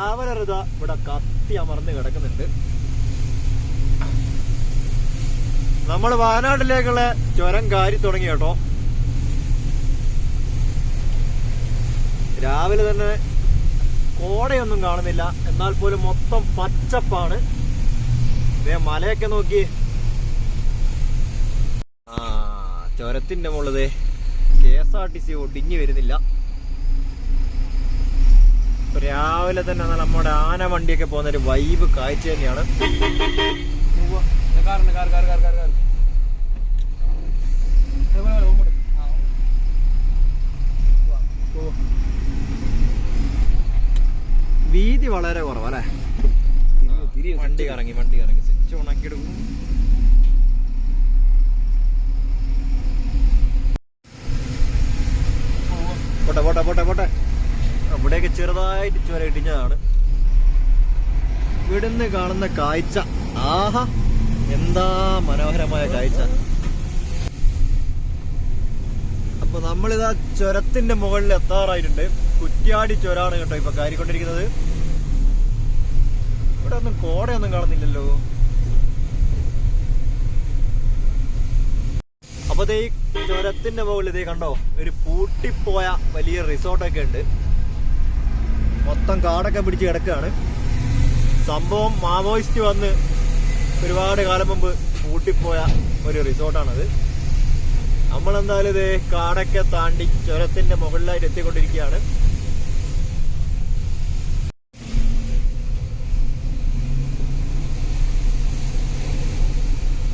ഇതാ ഇവിടെ കത്തി അമർന്ന് കിടക്കുന്നുണ്ട്. നമ്മൾ വയനാട്ടിലേക്കുള്ള ചുരം കാരി തുടങ്ങി കേട്ടോ. രാവിലെ തന്നെ കോടയൊന്നും കാണുന്നില്ല. എന്നാൽ പോലും മൊത്തം പച്ചപ്പാണ്. ദേ മലയൊക്കെ നോക്കി. ആ ചുരത്തിന്റെ മുകളിൽ K S R T C ഒടിഞ്ഞു വരുന്നില്ല. രാവിലെ തന്നെ നമ്മുടെ ആന വണ്ടിയൊക്കെ പോകുന്ന ഒരു വൈബ് കാഴ്ച തന്നെയാണ്. വീതി വളരെ കുറവല്ലേ? വണ്ടി കറങ്ങി വണ്ടി കറങ്ങി. സ്വിച്ച് ഉണക്കിയെടുക്കും ചെറുതായിട്ട് ചുരം ഇടിഞ്ഞതാണ്. ഇവിടുന്ന് കാണുന്ന കാഴ്ച. ആഹാ എന്താ മനോഹരമായ കാഴ്ച. അപ്പൊ നമ്മളിതാ ചുരത്തിന്റെ മുകളിൽ എത്താറായിട്ടുണ്ട്. കുറ്റ്യാടി ചുരാണ് കേട്ടോ ഇപ്പൊ കയറിക്കൊണ്ടിരിക്കുന്നത്. ഇവിടെ ഒന്നും കോടയൊന്നും കാണുന്നില്ലല്ലോ. അപ്പൊ ഈ ചുരത്തിന്റെ മുകളിൽ ഇതേ കണ്ടോ ഒരു പൂട്ടിപ്പോയ വലിയ റിസോർട്ടൊക്കെ ഉണ്ട്. മൊത്തം കാടൊക്കെ പിടിച്ച് കിടക്കുകയാണ്. സംഭവം മാവോയിസ്റ്റ് വന്ന് ഒരുപാട് കാലം മുമ്പ് പൂട്ടിപ്പോയ ഒരു റിസോർട്ടാണത്. നമ്മളെന്തായാലും ഇത് കാടൊക്കെ താണ്ടി ചുരത്തിന്റെ മുകളിലായിട്ട് എത്തിക്കൊണ്ടിരിക്കുകയാണ്.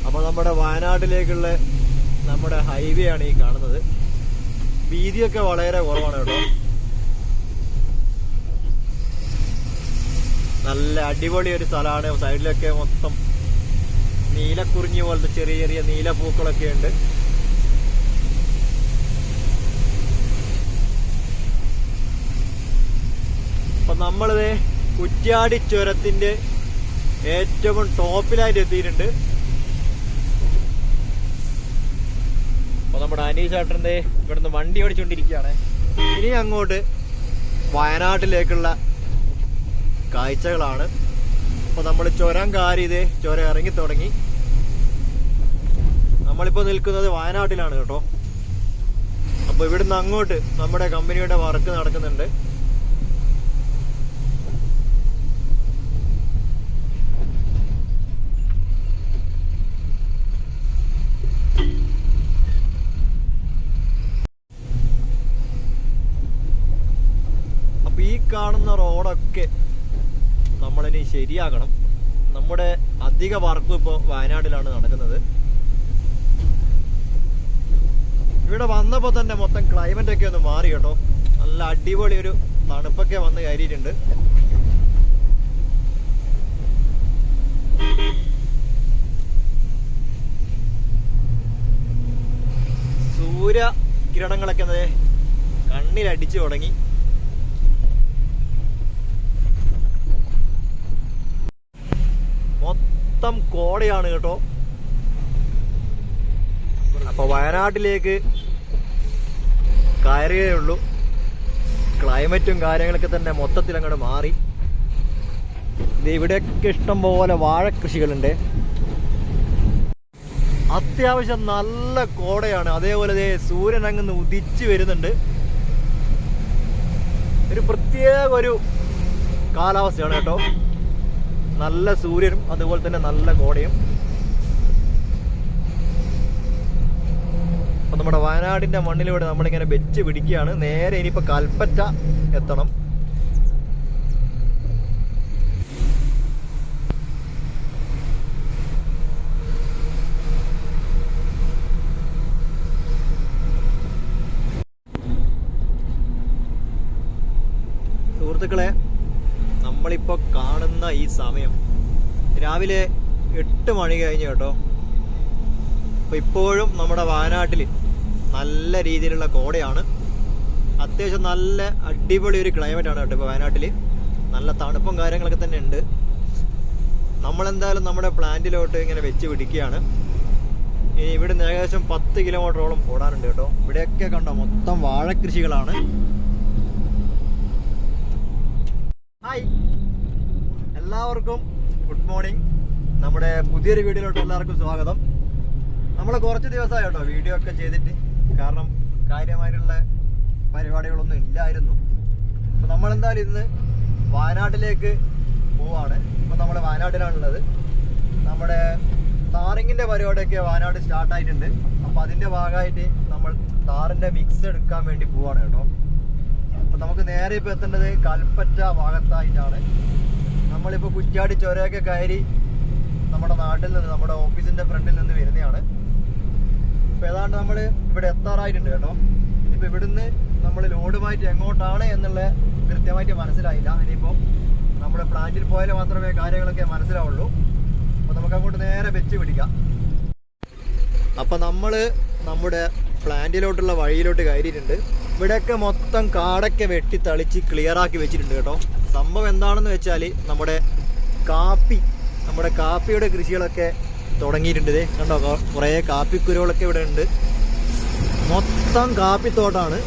അപ്പൊ നമ്മുടെ വയനാട്ടിലേക്കുള്ള നമ്മുടെ ഹൈവേ ആണ് ഈ കാണുന്നത്. വീതിയൊക്കെ വളരെ കുറവാണ് കേട്ടോ. നല്ല അടിപൊളി ഒരു സ്ഥലമാണ്. സൈഡിലൊക്കെ മൊത്തം നീലക്കുറിഞ്ഞി പോലത്തെ ചെറിയ ചെറിയ നീല പൂക്കളൊക്കെ ഉണ്ട്. അപ്പൊ നമ്മളിത് കുറ്റ്യാടി ചുരത്തിന്റെ ഏറ്റവും ടോപ്പിലായിട്ട് എത്തിയിട്ടുണ്ട്. അപ്പൊ നമ്മുടെ അനീഷ് ചേട്ടന്റെ ഇവിടുന്ന് വണ്ടി ഓടിച്ചുകൊണ്ടിരിക്കുകയാണ് ഇനി അങ്ങോട്ട് വയനാട്ടിലേക്കുള്ള കാഴ്ചകളാണ്. അപ്പൊ നമ്മൾ ചുരം കാരിതേ ചുരം ഇറങ്ങി തുടങ്ങി. നമ്മളിപ്പോ നിൽക്കുന്നത് വയനാട്ടിലാണ് കേട്ടോ. അപ്പോൾ ഇവിടുന്ന് അങ്ങോട്ട് നമ്മുടെ കമ്പനിയുടെ വർക്ക് നടക്കുന്നുണ്ട്. കാണുന്ന റോഡൊക്കെ നമ്മളിനി ശരിയാക്കണം നമ്മുടെ അധിക വർക്കും ഇപ്പോൾ വയനാട്ടിലാണ് നടക്കുന്നത്. ഇവിടെ വന്നപ്പോൾ തന്നെ മൊത്തം ക്ലൈമറ്റ് ഒക്കെ ഒന്ന് മാറി കേട്ടോ. നല്ല അടിപൊളി ഒരു തണുപ്പൊക്കെ വന്ന് കയറിയിട്ടുണ്ട്. സൂര്യ കിരണങ്ങളൊക്കെ കണ്ണിലടിച്ചു തുടങ്ങി. മൊത്തം കോടയാണ് കേട്ടോ. അപ്പൊ വയനാട്ടിലേക്ക് കയറുകയേ ഉള്ളൂ. ക്ലൈമറ്റും കാര്യങ്ങളൊക്കെ തന്നെ മൊത്തത്തിൽ അങ്ങോട്ട് മാറി. ഇത് ഇവിടെയൊക്കെ ഇഷ്ടം പോലെ വാഴ കൃഷികളുണ്ട്. അത്യാവശ്യം നല്ല കോടയാണ്. അതേപോലെ ദേ സൂര്യൻ അങ്ങ് ഉദിച്ചു വരുന്നുണ്ട്. ഒരു പ്രത്യേക ഒരു കാലാവസ്ഥയാണ് കേട്ടോ. നല്ല സൂര്യനും അതുപോലെ തന്നെ നല്ല കോടയും. അപ്പൊ നമ്മുടെ വയനാടിന്റെ മണ്ണിലൂടെ നമ്മളിങ്ങനെ വെച്ച് പിടിക്കുകയാണ്. നേരെ ഇനിയിപ്പോ കൽപ്പറ്റ എത്തണം. സുഹൃത്തുക്കളെ നമ്മളിപ്പോ കാണുന്ന ഈ സമയം രാവിലെ എട്ട് മണി കഴിഞ്ഞു കേട്ടോ. അപ്പോൾ ഇപ്പോഴും നമ്മുടെ വയനാട്ടിൽ നല്ല രീതിയിലുള്ള കോടയാണ്. അത്യാവശ്യം നല്ല അടിപൊളി ഒരു ക്ലൈമറ്റ് ആണ് കേട്ടോ ഇപ്പോൾ വയനാട്ടിൽ നല്ല തണുപ്പും കാര്യങ്ങളൊക്കെ തന്നെ ഉണ്ട്. നമ്മളെന്തായാലും നമ്മുടെ പ്ലാന്റിലോട്ട് ഇങ്ങനെ വെച്ച് പിടിക്കുകയാണ്. ഇനി ഇവിടുന്ന് ഏകദേശം പത്ത് കിലോമീറ്ററോളം ഓടാനുണ്ട് കേട്ടോ. ഇവിടെയൊക്കെ കണ്ടോ മൊത്തം വാഴക്കൃഷികളാണ് എല്ലാവർക്കും ഗുഡ് മോർണിംഗ്. നമ്മുടെ പുതിയൊരു വീഡിയോയിലോട്ട് എല്ലാവർക്കും സ്വാഗതം. നമ്മൾ കുറച്ച് ദിവസമായി കേട്ടോ വീഡിയോ ഒക്കെ ചെയ്തിട്ട്. കാരണം കാര്യമായിട്ടുള്ള പരിപാടികളൊന്നും ഇല്ലായിരുന്നു. അപ്പോൾ നമ്മൾ എന്തായാലും ഇന്ന് വയനാട്ടിലേക്ക് പോവാണ്. ഇപ്പൊ നമ്മൾ വയനാട്ടിലാണുള്ളത്. നമ്മുടെ താറിങ്ങിന്റെ പരിപാടിയൊക്കെ വയനാട് സ്റ്റാർട്ടായിട്ടുണ്ട് അപ്പൊ അതിന്റെ ഭാഗമായിട്ട് നമ്മൾ താറിന്റെ മിക്സ് എടുക്കാൻ വേണ്ടി പോവാണ് കേട്ടോ. അപ്പോൾ നമുക്ക് നേരെ ഇപ്പൊ എത്തേണ്ടത് കൽപ്പറ്റ ഭാഗത്തായിട്ടാണ്. നമ്മളിപ്പോ കുറ്റ്യാടി ചുരയൊക്കെ കയറി നമ്മുടെ നാട്ടിൽ നിന്ന് നമ്മുടെ ഓഫീസിന്റെ ഫ്രണ്ടിൽ നിന്ന് വരുന്നതാണ്. ഇപ്പൊ ഏതാണ്ട് നമ്മൾ ഇവിടെ എത്താറായിട്ടുണ്ട് കേട്ടോ. ഇനിയിപ്പോൾ ഇവിടുന്ന് നമ്മൾ ലോഡുമായിട്ട് എങ്ങോട്ടാണ് എന്നുള്ള കൃത്യമായിട്ട് മനസ്സിലായില്ല. ഇനിയിപ്പോൾ നമ്മുടെ പ്ലാന്റിൽ പോയാൽ മാത്രമേ കാര്യങ്ങളൊക്കെ മനസ്സിലാവുള്ളൂ. അപ്പൊ നമുക്ക് അങ്ങോട്ട് നേരെ വെച്ച് പിടിക്കാം. അപ്പൊ നമ്മൾ നമ്മുടെ പ്ലാന്റിലോട്ടുള്ള വഴിയിലോട്ട് കയറിയിട്ടുണ്ട്. ഇവിടെയൊക്കെ മൊത്തം കാടൊക്കെ വെട്ടി തളിച്ച് ക്ലിയർ ആക്കി വെച്ചിട്ടുണ്ട് കേട്ടോ. സംഭവം എന്താണെന്ന് വെച്ചാൽ നമ്മുടെ കാപ്പി നമ്മുടെ കാപ്പിയുടെ കൃഷികളൊക്കെ തുടങ്ങിയിട്ടുണ്ട് കണ്ടോ കുറേ കാപ്പിക്കുരുകളൊക്കെ ഇവിടെ ഉണ്ട്. മൊത്തം കാപ്പിത്തോട്ടാണ്.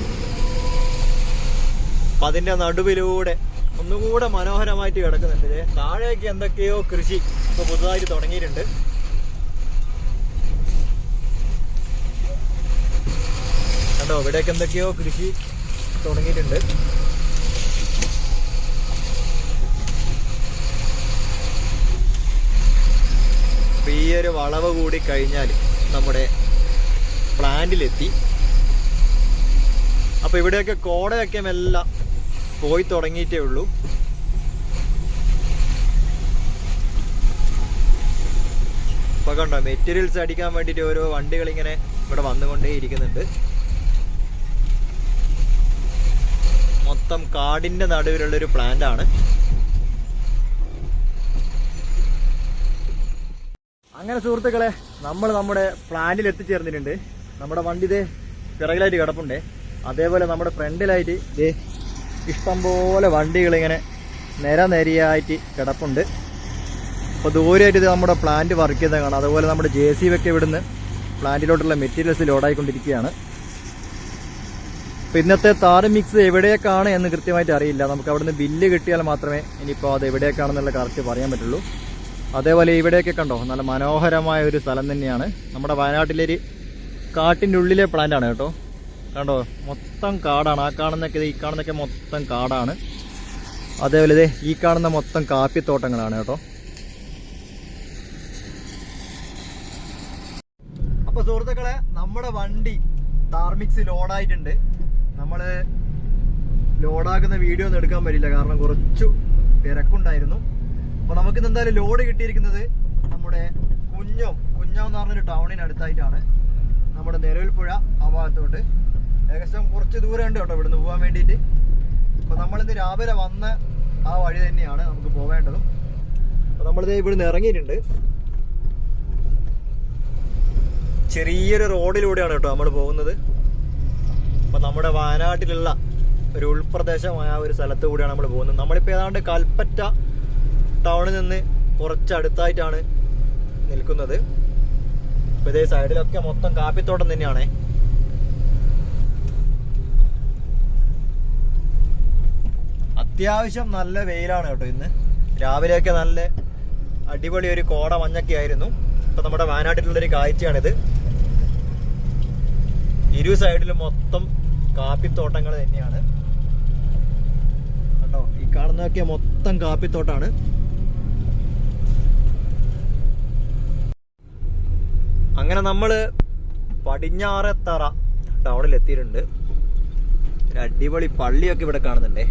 അപ്പം അതിന്റെ നടുവിലൂടെ ഒന്നുകൂടെ മനോഹരമായിട്ട് കിടക്കുന്നുണ്ട് താഴേക്ക് എന്തൊക്കെയോ കൃഷി ഇപ്പോൾ പുതുതായിട്ട് തുടങ്ങിയിട്ടുണ്ട്. കണ്ടോ? ഇവിടെയൊക്കെ എന്തൊക്കെയോ കൃഷി തുടങ്ങിയിട്ടുണ്ട്. ഈ ഒരു വളവ് കൂടി കഴിഞ്ഞാൽ നമ്മുടെ പ്ലാന്റിലെത്തി. അപ്പൊ ഇവിടെയൊക്കെ കോടയൊക്കെ മെല്ല പോയി തുടങ്ങിയിട്ടേ ഉള്ളൂ. ഇപ്പൊ കണ്ടോ മെറ്റീരിയൽസ് അടിക്കാൻ വേണ്ടിയിട്ട് ഓരോ വണ്ടികൾ ഇങ്ങനെ ഇവിടെ വന്നുകൊണ്ടേ ഇരിക്കുന്നുണ്ട് മൊത്തം ഒരു പ്ലാന്റ് ആണ്. അങ്ങനെ സുഹൃത്തുക്കളെ നമ്മൾ നമ്മുടെ പ്ലാന്റിൽ എത്തിച്ചേർന്നിട്ടുണ്ട്. നമ്മുടെ വണ്ടി ഇതേ പിറകിലായിട്ട് കിടപ്പുണ്ടേ. അതേപോലെ നമ്മുടെ ഫ്രണ്ടിലായിട്ട് ഇതേ ഇഷ്ടംപോലെ വണ്ടികൾ ഇങ്ങനെ നിര നിരയായിട്ട് കിടപ്പുണ്ട്. അപ്പോൾ ദൂരമായിട്ട് ഇത് നമ്മുടെ പ്ലാന്റ് വർക്ക് ചെയ്യുന്നത് കാണാം. അതുപോലെ നമ്മുടെ ജെ സി ഒക്കെ ഇവിടുന്ന് പ്ലാന്റിലോട്ടുള്ള മെറ്റീരിയൽസ് ലോഡായിക്കൊണ്ടിരിക്കുകയാണ് അപ്പോൾ ഇന്നത്തെ താറ് മിക്സ് എവിടേക്കാണ് എന്ന് കൃത്യമായിട്ട് അറിയില്ല. നമുക്ക് അവിടുന്ന് ബില്ല് കിട്ടിയാൽ മാത്രമേ ഇനിയിപ്പോൾ അത് എവിടേക്കാണെന്നുള്ള കറക്റ്റ് പറയാൻ പറ്റുള്ളൂ. അതേപോലെ ഇവിടെയൊക്കെ കണ്ടോ? നല്ല മനോഹരമായ ഒരു സ്ഥലം തന്നെയാണ്. നമ്മുടെ വയനാട്ടിലെ ഒരു കാട്ടിന്റെ ഉള്ളിലെ പ്ലാന്റാണ് കേട്ടോ. കണ്ടോ? മൊത്തം കാടാണ്. ആ കാണുന്നൊക്കെ ഈ കാണുന്നൊക്കെ മൊത്തം കാടാണ്. അതേപോലെ ഇതേ ഈ കാണുന്ന മൊത്തം കാപ്പിത്തോട്ടങ്ങളാണ് കേട്ടോ. അപ്പോൾ സുഹൃത്തുക്കളെ നമ്മുടെ വണ്ടി ധാർമിക്സ് ലോഡായിട്ടുണ്ട് നമ്മൾ ലോഡാക്കുന്ന വീഡിയോ ഒന്നും എടുക്കാൻ പറ്റില്ല. കാരണം കുറച്ചു തിരക്കുണ്ടായിരുന്നു. അപ്പോൾ നമുക്ക് എന്തായാലും ലോഡ് കിട്ടിയിരിക്കുന്നത് നമ്മുടെ കുഞ്ഞോ കുഞ്ഞോ എന്ന് പറഞ്ഞൊരു ടൗണിനടുത്തായിട്ടാണ് നമ്മുടെ നിലവിൽപ്പുഴ ആ ഭാഗത്തോട്ട് ഏകദേശം കുറച്ച് ദൂരം ഉണ്ട് കേട്ടോ ഇവിടുന്ന് പോകാൻ വേണ്ടിയിട്ട്. അപ്പൊ നമ്മളിന്ന് രാവിലെ വന്ന ആ വഴി തന്നെയാണ് നമുക്ക് പോവേണ്ടതും. അപ്പൊ നമ്മളിത് ഇവിടുന്ന് ഇറങ്ങിയിട്ടുണ്ട്. ചെറിയൊരു റോഡിലൂടെയാണ് കേട്ടോ നമ്മൾ പോകുന്നത്. അപ്പൊ നമ്മുടെ വയനാട്ടിലുള്ള ഒരു ഉൾപ്രദേശമായ ഒരു സ്ഥലത്ത് കൂടിയാണ് നമ്മൾ പോകുന്നത്. നമ്മളിപ്പോൾ ഏതാണ്ട് കൽപ്പറ്റ ടൗണിൽ നിന്ന് കുറച്ചടുത്തായിട്ടാണ് നിൽക്കുന്നത്. ഇപ്പൊ ഇതേ സൈഡിലൊക്കെ മൊത്തം കാപ്പിത്തോട്ടം തന്നെയാണേ. അത്യാവശ്യം നല്ല വെയിലാണ് കേട്ടോ ഇന്ന്. രാവിലെയൊക്കെ നല്ല അടിപൊളി ഒരു കോട മഞ്ഞൊക്കെ ആയിരുന്നു. ഇപ്പൊ നമ്മുടെ വയനാട്ടിലുള്ളൊരു കാഴ്ചയാണിത്. ഇരു സൈഡിലും മൊത്തം കാപ്പിത്തോട്ടങ്ങൾ തന്നെയാണ്. കണ്ടോ? ഈ കാണുന്നതൊക്കെ മൊത്തം കാപ്പിത്തോട്ടാണ്. അങ്ങനെ നമ്മൾ പടിഞ്ഞാറത്തറ ടൗണിൽ എത്തിയിട്ടുണ്ട് ഒരു അടിപൊളി പള്ളിയൊക്കെ ഇവിടെ കാണുന്നുണ്ടേ.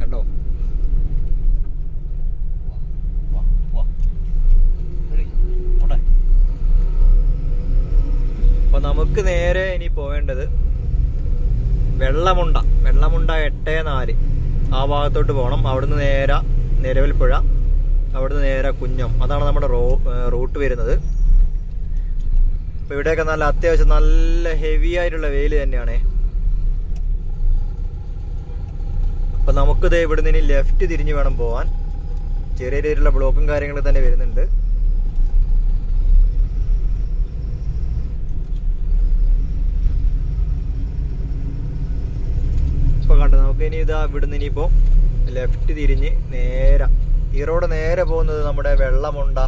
കണ്ടോ. അപ്പൊ നമുക്ക് നേരെ ഇനി പോവേണ്ടത് വെള്ളമുണ്ട വെള്ളമുണ്ട എട്ട് നാല്. ആ ഭാഗത്തോട്ട് പോകണം അവിടുന്ന് നേരെ നിലവിൽപ്പുഴ അവിടുന്ന് നേരെ കുഞ്ഞം. അതാണ് നമ്മുടെ റോ റൂട്ട് വരുന്നത്. അപ്പോൾ ഇവിടെയൊക്കെ നല്ല അത്യാവശ്യം നല്ല ഹെവി ആയിട്ടുള്ള വെയിൽ തന്നെയാണ്. അപ്പൊ നമുക്കിത് ഇവിടുന്ന് ഇനി ലെഫ്റ്റ് തിരിഞ്ഞ് വേണം പോകാൻ ചെറിയ രീതിയിലുള്ള ബ്ലോക്കും കാര്യങ്ങളും തന്നെ വരുന്നുണ്ട് ഇപ്പൊ കണ്ടോ നമുക്ക് ഇനി ഇതാ ഇവിടുന്ന് ഇനിയിപ്പോ ലെഫ്റ്റ് തിരിഞ്ഞ് നേരെ ഈ റോഡ് നേരെ പോകുന്നത് നമ്മുടെ വെള്ളമുണ്ട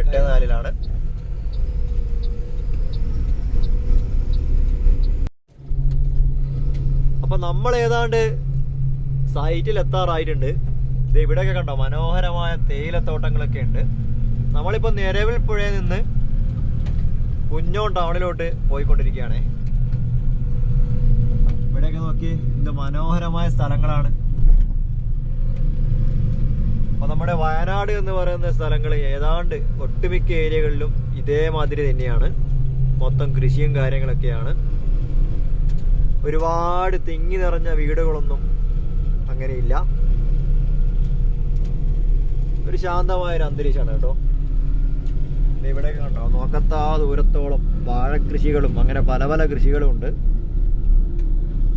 എട്ട് നാലിലാണ്. അപ്പൊ നമ്മൾ ഏതാണ്ട് സൈറ്റിൽ എത്താറായിട്ടുണ്ട്. ഇത് ഇവിടെയൊക്കെ കണ്ടോ മനോഹരമായ തേയിലത്തോട്ടങ്ങളൊക്കെ ഉണ്ട്. നമ്മളിപ്പോ നിരവിൽ പുഴയിൽ നിന്ന് കുഞ്ഞോൺ ടൗണിലോട്ട് പോയിക്കൊണ്ടിരിക്കുകയാണേ. ഇവിടെയൊക്കെ നോക്കി എന്ത് മനോഹരമായ സ്ഥലങ്ങളാണ്. അപ്പൊ നമ്മുടെ വയനാട് എന്ന് പറയുന്ന സ്ഥലങ്ങൾ ഏതാണ്ട് ഒട്ടുമിക്ക ഏരിയകളിലും ഇതേമാതിരി തന്നെയാണ്. മൊത്തം കൃഷിയും കാര്യങ്ങളൊക്കെയാണ്. ഒരുപാട് തിങ്ങി നിറഞ്ഞ വീടുകളൊന്നും അങ്ങനെയില്ല. ഒരു ശാന്തമായ ഒരു അന്തരീക്ഷമാണ് കേട്ടോ. ഇവിടെ കണ്ടോ? നോക്കത്താ ദൂരത്തോളം വാഴക്കൃഷികളും അങ്ങനെ പല പല കൃഷികളും ഉണ്ട്.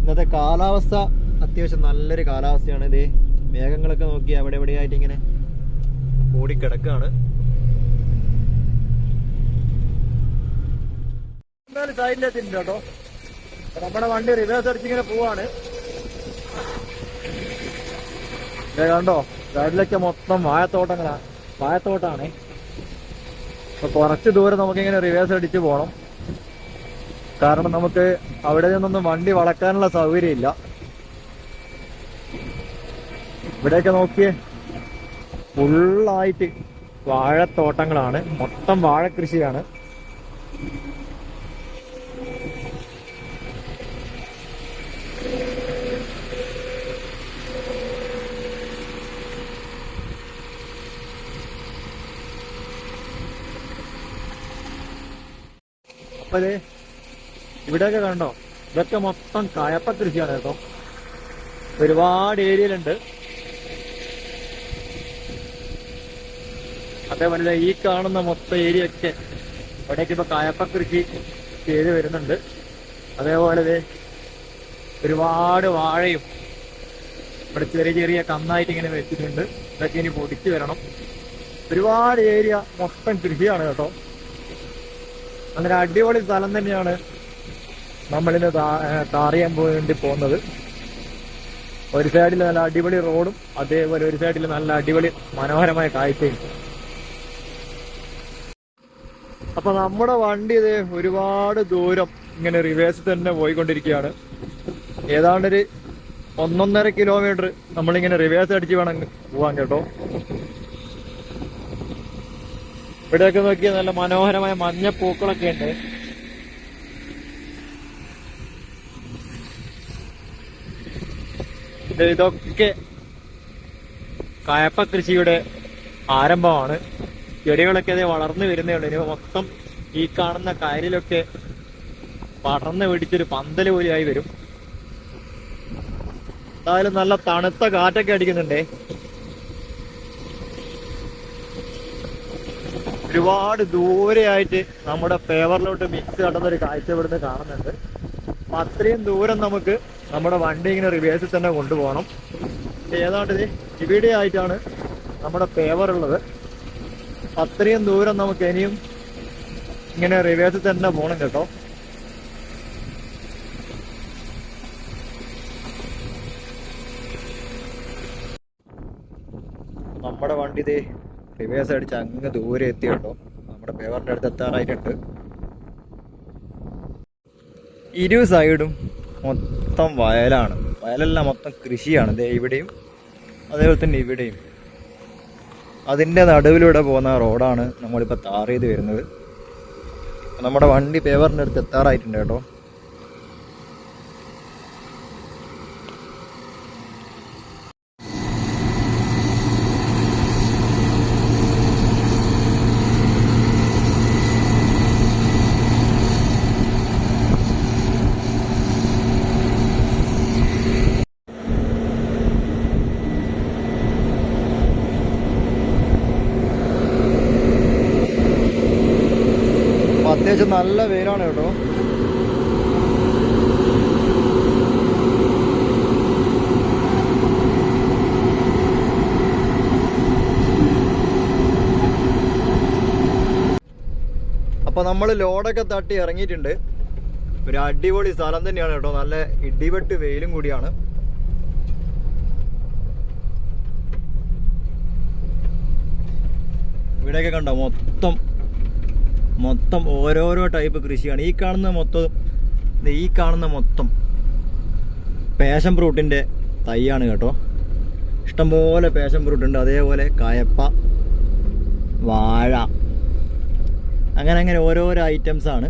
ഇന്നത്തെ കാലാവസ്ഥ അത്യാവശ്യം നല്ലൊരു കാലാവസ്ഥയാണ്. ഇതേ മേഘങ്ങളൊക്കെ നോക്കി അവിടെ എവിടെയായിട്ട് ഇങ്ങനെ ഓടിക്കിടക്കാണ്. എന്തായാലും കേട്ടോ. നമ്മുടെ വണ്ടി റിവേഴ്സ് അടിച്ച് ഇങ്ങനെ പോവാണ്. കണ്ടോ? സൈഡിലൊക്കെ മൊത്തം വായത്തോട്ടങ്ങളാ വാഴത്തോട്ടാണ്. അപ്പൊ കുറച്ച് ദൂരം നമുക്കിങ്ങനെ റിവേഴ്സ് അടിച്ച് പോകണം കാരണം നമുക്ക് അവിടെ നിന്നൊന്നും വണ്ടി വളക്കാനുള്ള സൗകര്യമില്ല. ഇവിടെയൊക്കെ നോക്കിയേ. ഫുള്ളായിട്ട് വാഴത്തോട്ടങ്ങളാണ്. മൊത്തം വാഴക്കൃഷിയാണ് അപ്പൊ ദേ ഇവിടെയൊക്കെ കണ്ടോ? ഇതൊക്കെ മൊത്തം കയപ്പ കൃഷിയാണ് കേട്ടോ ഒരുപാട് ഏരിയയിലുണ്ട്. അതേപോലെ ഈ കാണുന്ന മൊത്തം ഏരിയ ഒക്കെ ഇവിടേക്ക് ഇപ്പൊ കായപ്പ കൃഷി ചെയ്ത് വരുന്നുണ്ട്. അതേപോലെ ഒരുപാട് വാഴയും ഇവിടെ ചെറിയ ചെറിയ കന്നായിട്ട് ഇങ്ങനെ വെച്ചിട്ടുണ്ട്. ഇതൊക്കെ ഇനി പൊടിച്ചു വരണം. ഒരുപാട് ഏരിയ മൊത്തം കൃഷിയാണ് കേട്ടോ. അങ്ങനെ അടിപൊളി സ്ഥലം തന്നെയാണ്. നമ്മളിന്ന് താറിയാൻ വേണ്ടി പോകുന്നത്. ഒരു സൈഡിൽ നല്ല അടിപൊളി റോഡും അതേപോലെ ഒരു സൈഡിൽ നല്ല അടിപൊളി മനോഹരമായ കാഴ്ചയും. അപ്പൊ നമ്മുടെ വണ്ടി ഇത് ഒരുപാട് ദൂരം ഇങ്ങനെ റിവേഴ്സ് തന്നെ പോയിക്കൊണ്ടിരിക്കുകയാണ്. ഏതാണ്ടൊരു ഒന്നൊന്നര കിലോമീറ്റർ നമ്മളിങ്ങനെ റിവേഴ്സ് അടിച്ച് വേണം പോവാൻ കേട്ടോ. ഇവിടെയൊക്കെ നോക്കിയാൽ നല്ല മനോഹരമായ മഞ്ഞപ്പൂക്കളൊക്കെ ഉണ്ട്. ഇതൊക്കെ കയപ്പ കൃഷിയുടെ ആരംഭമാണ്. ചെടികളൊക്കെ അത് വളർന്നു വരുന്നേ ഉള്ളൂ. ഇനി മൊത്തം ഈ കാണുന്ന കയലിലൊക്കെ പടർന്ന് പിടിച്ചൊരു പന്തൽ പോലെയായി വരും. എന്തായാലും നല്ല തണുത്ത കാറ്റൊക്കെ അടിക്കുന്നുണ്ടേ. ഒരുപാട് ദൂരെയായിട്ട് നമ്മുടെ ഫേവറിലോട്ട് മിക്സ് കടന്ന ഒരു കാഴ്ച ഇവിടുന്ന് കാണുന്നുണ്ട്. അത്രയും ദൂരം നമുക്ക് നമ്മുടെ വണ്ടി ഇങ്ങനെ റിവേഴ്സിൽ തന്നെ കൊണ്ടുപോകണം. ഏതാണ്ട് ദേ ഇവിടെ ആയിട്ടാണ് നമ്മുടെ പേവർ ഉള്ളത്. അത്രയും ദൂരം നമുക്ക് ഇനിയും ഇങ്ങനെ റിവേഴ്സിൽ തന്നെ പോകണം കേട്ടോ. നമ്മുടെ വണ്ടി ഇതേ റിവേഴ്സ് അടിച്ച് അങ്ങ് ദൂരെ എത്തി കേട്ടോ നമ്മുടെ പേവറിന്റെ അടുത്ത് എത്താറായിട്ടുണ്ട്. ഇരു സൈഡും മൊത്തം വയലാണ്. വയലല്ല മൊത്തം കൃഷിയാണ്. ദേ ഇവിടെയും അതേപോലെ തന്നെ ഇവിടെയും. അതിന്റെ നടുവിലൂടെ പോകുന്ന റോഡാണ് നമ്മളിപ്പോൾ താർ ചെയ്ത് വരുന്നത്. നമ്മുടെ വണ്ടി പേവറിന്റെ അടുത്ത് എത്താറായിട്ടുണ്ട് കേട്ടോ അപ്പൊ അത്യാവശ്യം നല്ല വെയിലാണ് കേട്ടോ. അപ്പൊ നമ്മൾ ലോഡൊക്കെ തട്ടി ഇറങ്ങിയിട്ടുണ്ട്. ഒരു അടിപൊളി സ്ഥലം തന്നെയാണ് കേട്ടോ. നല്ല ഇടിവെട്ട് വെയിലും കൂടിയാണ്. ഇവിടെയൊക്കെ കണ്ടോ? മൊത്തം മൊത്തം ഓരോരോ ടൈപ്പ് കൃഷിയാണ്. ഈ കാണുന്ന മൊത്തം ഈ കാണുന്ന മൊത്തം പാഷൻ ഫ്രൂട്ടിന്റെ തൈയാണ് കേട്ടോ. ഇഷ്ടംപോലെ പാഷൻ ഫ്രൂട്ട് ഉണ്ട്. അതേപോലെ കയപ്പ വാഴ അങ്ങനെ അങ്ങനെ ഓരോരോ ഐറ്റംസ് ആണ്.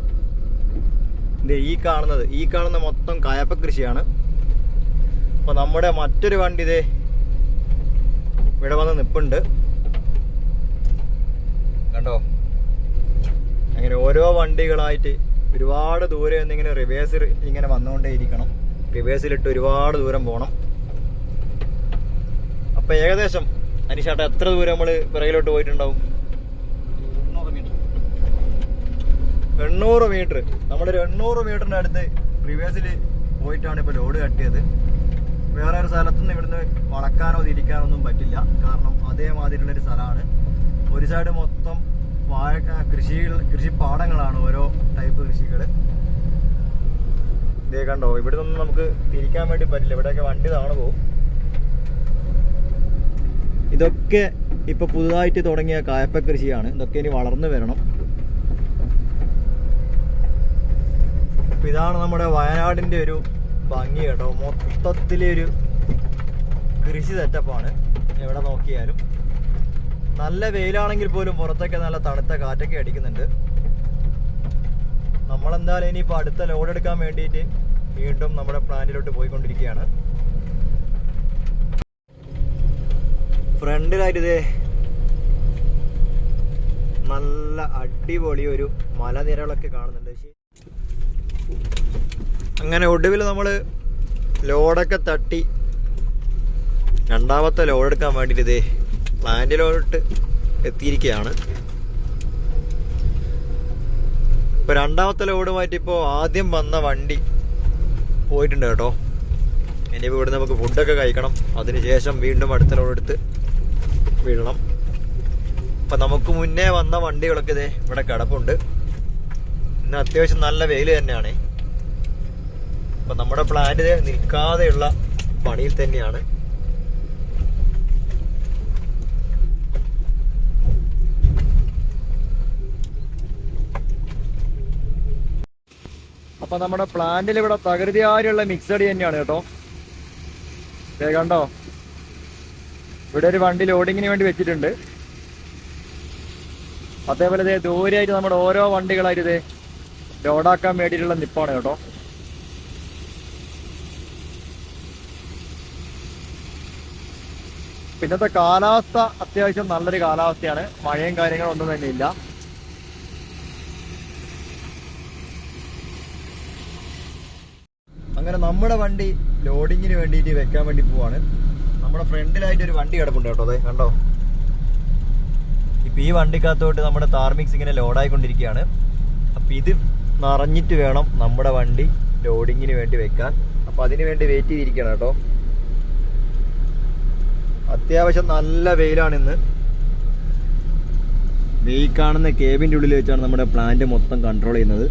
ഇത് ഈ കാണുന്നത് ഈ കാണുന്ന മൊത്തം കയപ്പ കൃഷിയാണ്. അപ്പോൾ നമ്മുടെ മറ്റൊരു വണ്ടി ഇതേ ഇവിടെ വന്ന് നിൽപ്പുണ്ട് കണ്ടോ? അങ്ങനെ ഓരോ വണ്ടികളായിട്ട് ഒരുപാട് ദൂരെ നിന്ന് ഇങ്ങനെ റിവേഴ്സ് ഇങ്ങനെ വന്നുകൊണ്ടേ ഇരിക്കണം റിവേഴ്സിലിട്ട് ഒരുപാട് ദൂരം പോകണം അപ്പം ഏകദേശം അനിഷാട്ട എത്ര ദൂരം നമ്മൾ പിറകിലോട്ട് പോയിട്ടുണ്ടാവും? എണ്ണൂറ് മീറ്റർ. നമ്മളൊരു എണ്ണൂറ് മീറ്ററിന്റെ അടുത്ത് റിവേഴ്സിൽ പോയിട്ടാണ് ഇപ്പോൾ ലോഡ് കട്ടിയത്. വേറെ ഒരു സ്ഥലത്തുനിന്ന് ഇവിടുന്ന് വളക്കാനോ തിരിക്കാനോ ഒന്നും പറ്റില്ല. കാരണം അതേമാതിരിയുള്ളൊരു സ്ഥലമാണ്. ഒരു സൈഡ് മൊത്തം വാഴ കൃഷികൾ കൃഷിപ്പാടങ്ങളാണ് ഓരോ ടൈപ്പ് കൃഷികൾ ഇതേ കണ്ടോ ഇവിടെ നിന്നും നമുക്ക് തിരിക്കാൻ വേണ്ടി പറ്റില്ല. ഇവിടെയൊക്കെ വണ്ടി താണു പോകും ഇതൊക്കെ ഇപ്പൊ പുതുതായിട്ട് തുടങ്ങിയ കായപ്പ കൃഷിയാണ് ഇതൊക്കെ ഇനി വളർന്നു വരണം. അപ്പൊ ഇതാണ് നമ്മുടെ വയനാടിന്റെ ഒരു ഭംഗി കേട്ടോ. മൊത്തത്തിലെ ഒരു കൃഷി സെറ്റപ്പാണ് എവിടെ നോക്കിയാലും. നല്ല വെയിലാണെങ്കിൽ പോലും പുറത്തൊക്കെ നല്ല തണുത്ത കാറ്റൊക്കെ അടിക്കുന്നുണ്ട്. നമ്മളെന്തായാലും ഇനിയിപ്പോൾ അടുത്ത ലോഡ് എടുക്കാൻ വേണ്ടിയിട്ട് വീണ്ടും നമ്മുടെ പ്ലാന്റിലോട്ട് പോയിക്കൊണ്ടിരിക്കുകയാണ്. ഫ്രണ്ടിലായിട്ട് ഇതേ നല്ല അടിപൊളി ഒരു മലനിരകളൊക്കെ കാണുന്നുണ്ട്. അങ്ങനെ ഒടുവിൽ നമ്മൾ ലോഡൊക്കെ തട്ടി രണ്ടാമത്തെ ലോഡ് എടുക്കാൻ വേണ്ടിയിട്ട് ഇതേ പ്ലാന്റിലോട്ട് എത്തിയിരിക്കുകയാണ്. ഇപ്പൊ രണ്ടാമത്തെ ലോഡുമായിട്ട് ഇപ്പോ ആദ്യം വന്ന വണ്ടി പോയിട്ടുണ്ട് കേട്ടോ. ഇനിയിപ്പോൾ ഇവിടെ നമുക്ക് ഫുഡൊക്കെ കഴിക്കണം. അതിനുശേഷം വീണ്ടും അടുത്ത ലോഡ് എടുത്ത് വീഴണം അപ്പൊ നമുക്ക് മുന്നേ വന്ന വണ്ടികളൊക്കെ ഇതേ ഇവിടെ കിടപ്പുണ്ട്. ഇന്ന് അത്യാവശ്യം നല്ല വെയിൽ തന്നെയാണ്. അപ്പൊ നമ്മുടെ പ്ലാന്റ് നിൽക്കാതെയുള്ള പണിയിൽ തന്നെയാണ്. അപ്പൊ നമ്മുടെ പ്ലാന്റിൽ ഇവിടെ തകൃതിയായുള്ള മിക്സഡ് തന്നെയാണ് കേട്ടോ. കണ്ടോ? ഇവിടെ ഒരു വണ്ടി ലോഡിങ്ങിന് വേണ്ടി വെച്ചിട്ടുണ്ട്. അതേപോലെ ഇതേ ദൂരെയായിട്ട് നമ്മുടെ ഓരോ വണ്ടികളായിട്ട് ഇതേ ലോഡാക്കാൻ വേണ്ടിയിട്ടുള്ള നിപ്പാണ് കേട്ടോ. പിന്നത്തെ കാലാവസ്ഥ അത്യാവശ്യം നല്ലൊരു കാലാവസ്ഥയാണ്. മഴയും കാര്യങ്ങളും ഒന്നും തന്നെ ഇല്ല അങ്ങനെ നമ്മുടെ വണ്ടി ലോഡിങ്ങിന് വേണ്ടിയിട്ട് വെക്കാൻ വേണ്ടി പോവാണ്. നമ്മുടെ ഫ്രണ്ടിലായിട്ട് ഒരു വണ്ടി കിടപ്പുണ്ട് കേട്ടോ അതെ കണ്ടോ? ഇപ്പൊ ഈ വണ്ടിക്കകത്തോട്ട് നമ്മുടെ താർമിക്സ് ഇങ്ങനെ ലോഡായിക്കൊണ്ടിരിക്കുകയാണ് അപ്പൊ ഇത് നിറഞ്ഞിട്ട് വേണം നമ്മുടെ വണ്ടി ലോഡിങ്ങിന് വേണ്ടി വെക്കാൻ. അപ്പൊ അതിന് വേണ്ടി വെയിറ്റ് ചെയ്തിരിക്കണം കേട്ടോ. അത്യാവശ്യം നല്ല വെയിലാണ് ഇന്ന്. ഈ കാണുന്ന കേബിന്റെ ഉള്ളിൽ വെച്ചാണ് നമ്മുടെ പ്ലാന്റ് മൊത്തം കൺട്രോൾ ചെയ്യുന്നത്.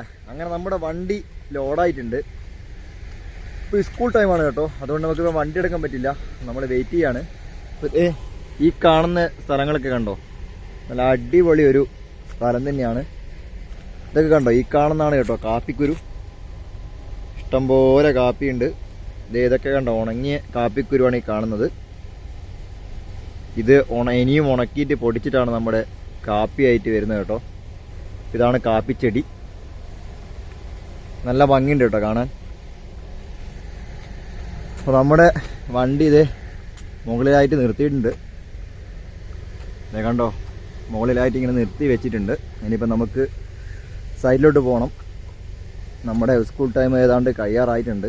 സുഹൃത്തുക്കളെ അങ്ങനെ നമ്മുടെ വണ്ടി ലോഡായിട്ടുണ്ട് ഇപ്പോൾ സ്കൂൾ ടൈമാണ് കേട്ടോ. അതുകൊണ്ട് നമുക്ക് വണ്ടി എടുക്കാൻ പറ്റില്ല. നമ്മൾ വെയിറ്റ് ചെയ്യാണ്. ഏ ഈ കാണുന്ന സ്ഥലങ്ങളൊക്കെ കണ്ടോ? നല്ല അടിപൊളി ഒരു സ്ഥലം തന്നെയാണ്. ഇതൊക്കെ കണ്ടോ? ഈ കാണുന്നതാണ് കേട്ടോ കാപ്പിക്കുരു. ഇഷ്ടംപോലെ കാപ്പിയുണ്ട്. ഇതൊക്കെ കണ്ടോ? ഉണങ്ങിയ കാപ്പിക്കുരുവാണ് ഈ കാണുന്നത്. ഇത് ഉണ ഇനിയും ഉണക്കിയിട്ട് പൊടിച്ചിട്ടാണ് നമ്മുടെ കാപ്പിയായിട്ട് വരുന്നത് കേട്ടോ. ഇതാണ് കാപ്പിച്ചെടി. നല്ല ഭംഗിയുണ്ട് കേട്ടോ കാണാൻ. അപ്പോൾ നമ്മുടെ വണ്ടി ഇതേ മുകളിലായിട്ട് നിർത്തിയിട്ടുണ്ട്. ദേ കണ്ടോ? മുകളിലായിട്ട് ഇങ്ങനെ നിർത്തി വെച്ചിട്ടുണ്ട്. ഇനിയിപ്പോൾ നമുക്ക് സൈഡിലോട്ട് പോകണം നമ്മുടെ സ്കൂൾ ടൈം ഏതാണ്ട് കഴിയാറായിട്ടുണ്ട്.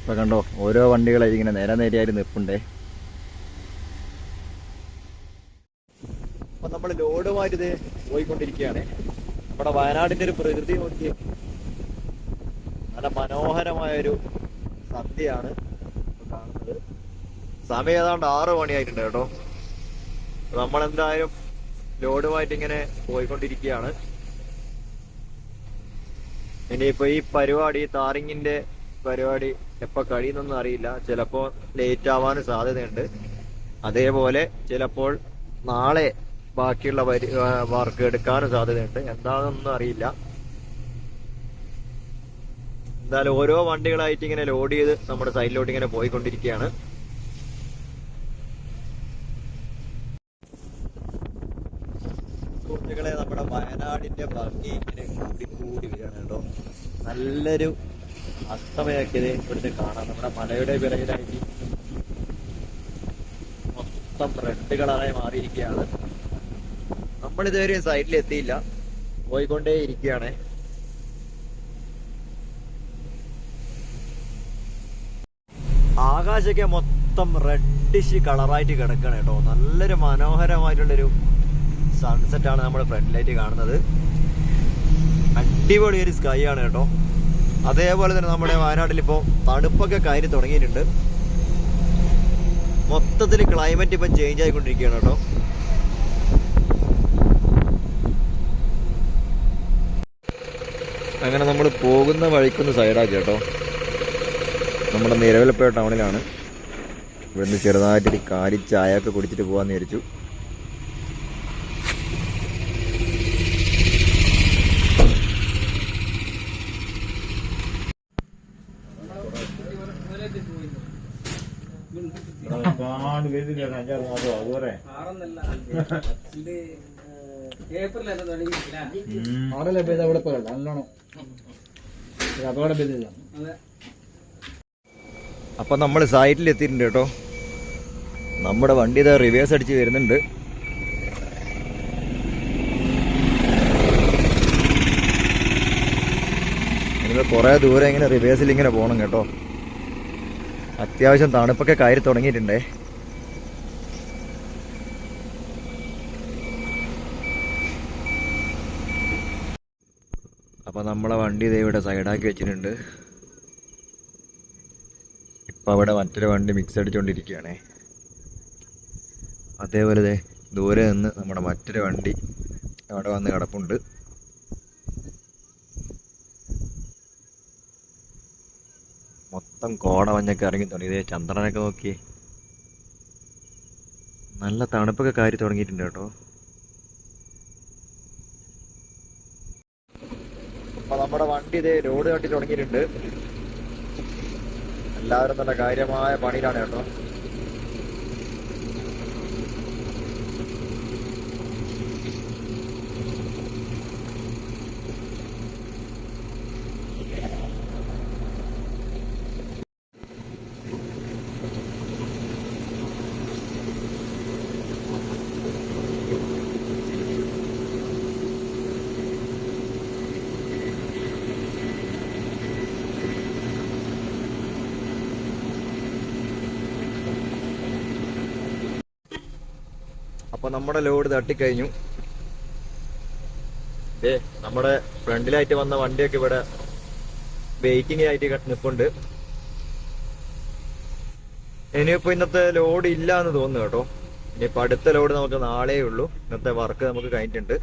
ഇപ്പം കണ്ടോ? ഓരോ വണ്ടികളായിട്ട് ഇങ്ങനെ നേരെ നേരെയായിട്ട് നിൽപ്പുണ്ടേ അപ്പൊ ലോഡുമായിട്ട് ഇത് പോയിക്കൊണ്ടിരിക്കുകയാണ്. നമ്മുടെ വയനാടിന്റെ ഒരു പ്രകൃതി നോക്കി. നല്ല മനോഹരമായ ഒരു സന്ധ്യയാണ് കാണുന്നത്. സമയം ഏതാണ്ട് ആറ് മണിയായിട്ടുണ്ട് കേട്ടോ. നമ്മളെന്തായാലും ലോഡുമായിട്ട് ഇങ്ങനെ പോയിക്കൊണ്ടിരിക്കുകയാണ്. ഇനിയിപ്പോ ഈ പരിപാടി താറിങ്ങിന്റെ പരിപാടി എപ്പോ കഴിയുന്നൊന്നും അറിയില്ല. ചിലപ്പോ ലേറ്റ് ആവാനും സാധ്യതയുണ്ട്. അതേപോലെ ചിലപ്പോൾ നാളെ ബാക്കിയുള്ള വരി വർക്ക് എടുക്കാനും സാധ്യതയുണ്ട്. എന്താണെന്നൊന്നും അറിയില്ല. എന്തായാലും ഓരോ വണ്ടികളായിട്ട് ഇങ്ങനെ ലോഡ് ചെയ്ത് നമ്മുടെ സൈഡിലോട്ട് ഇങ്ങനെ പോയിക്കൊണ്ടിരിക്കുകയാണ്. സുഹൃത്തുക്കളെ നമ്മുടെ വയനാടിന്റെ ഭംഗി ഇങ്ങനെ കൂടി കൂടി വരികയാണ് കേട്ടോ. നല്ലൊരു അസ്തമയൊക്കെ ഇവിടുത്തെ കാണാം. നമ്മുടെ മലയുടെ പിറകിലായിട്ട് മൊത്തം റെഡ് കളറായി മാറിയിരിക്കുകയാണ്. നമ്മളിതുവരെ സൈഡിൽ എത്തിയില്ല. പോയിക്കൊണ്ടേ ഇരിക്കുകയാണ്. ആകാശൊക്കെ മൊത്തം റെഡിഷ് കളറായിട്ട് കിടക്കണം കേട്ടോ. നല്ലൊരു മനോഹരമായിട്ടുള്ളൊരു സൺസെറ്റ് ആണ് നമ്മുടെ ഫ്രണ്ടിലായിട്ട് കാണുന്നത്. അടിപൊളി ഒരു സ്കൈ ആണ് കേട്ടോ. അതേപോലെ തന്നെ നമ്മുടെ വയനാട്ടിൽ ഇപ്പോൾ തണുപ്പൊക്കെ കയറി തുടങ്ങിയിട്ടുണ്ട്. മൊത്തത്തിൽ ക്ലൈമറ്റ് ഇപ്പം ചേഞ്ച് ആയിക്കൊണ്ടിരിക്കുകയാണ് കേട്ടോ. അങ്ങനെ നമ്മൾ പോകുന്ന വഴിക്കൊന്ന് സൈഡാക്കി കേട്ടോ. നമ്മുടെ നിലവിലപ്പുഴ ടൗണിലാണ്. ഇവിടുന്ന് ചെറുതായിട്ടൊരു കാലി ചായ ഒക്കെ കുടിച്ചിട്ട് പോകാന്ന് വിചാരിച്ചു. ഒരുപാട് പേര് അഞ്ചാറ് മാസം അതുപോലെ. ആടല്ലേ പെയ്ത അവിടെ നല്ലോണം. അപ്പം നമ്മൾ സൈറ്റിൽ എത്തിയിട്ടുണ്ട് കേട്ടോ. നമ്മുടെ വണ്ടി ഇതാ റിവേഴ്സ് അടിച്ച് വരുന്നുണ്ട്. കുറെ കുറേ ദൂരം ഇങ്ങനെ റിവേഴ്സിൽ ഇങ്ങനെ പോകണം കേട്ടോ. അത്യാവശ്യം തണുപ്പൊക്കെ കയറി തുടങ്ങിയിട്ടുണ്ടേ അപ്പം നമ്മളെ വണ്ടി ഇതേ ഇവിടെ സൈഡാക്കി വെച്ചിട്ടുണ്ട്. ഇപ്പോൾ അവിടെ മറ്റൊരു വണ്ടി മിക്സ് അടിച്ചുകൊണ്ടിരിക്കുകയാണേ അതേപോലെ തന്നെ ദൂരെ നിന്ന് നമ്മുടെ മറ്റൊരു വണ്ടി അവിടെ വന്ന് കിടപ്പുണ്ട്. മൊത്തം കോട മഞ്ഞൊക്കെ ഇറങ്ങി തുടങ്ങി. ചന്ദ്രനൊക്കെ നോക്കിയേ. നല്ല തണുപ്പൊക്കെ കയറി തുടങ്ങിയിട്ടുണ്ട് കേട്ടോ അപ്പൊ നമ്മുടെ വണ്ടി ഇതേ ലോഡ് കാട്ടി തുടങ്ങിയിട്ടുണ്ട്. എല്ലാവരും നല്ല കാര്യമായ പണിയിലാണ് കേട്ടോ. അപ്പൊ നമ്മുടെ ലോഡ് തട്ടിക്കഴിഞ്ഞു. ദേ നമ്മുടെ ഫ്രണ്ടിലായിട്ട് വന്ന വണ്ടിയൊക്കെ ഇവിടെ വെയിറ്റിംഗ് ആയിട്ട് നിൽപ്പുണ്ട് ഇനിയിപ്പോ ഇന്നത്തെ ലോഡ് ഇല്ല എന്ന് തോന്നുന്നു കേട്ടോ. ഇനിയിപ്പോ അടുത്ത ലോഡ് നമുക്ക് നാളെ ഉള്ളൂ. ഇന്നത്തെ വർക്ക് നമുക്ക് കഴിഞ്ഞിട്ടുണ്ട്.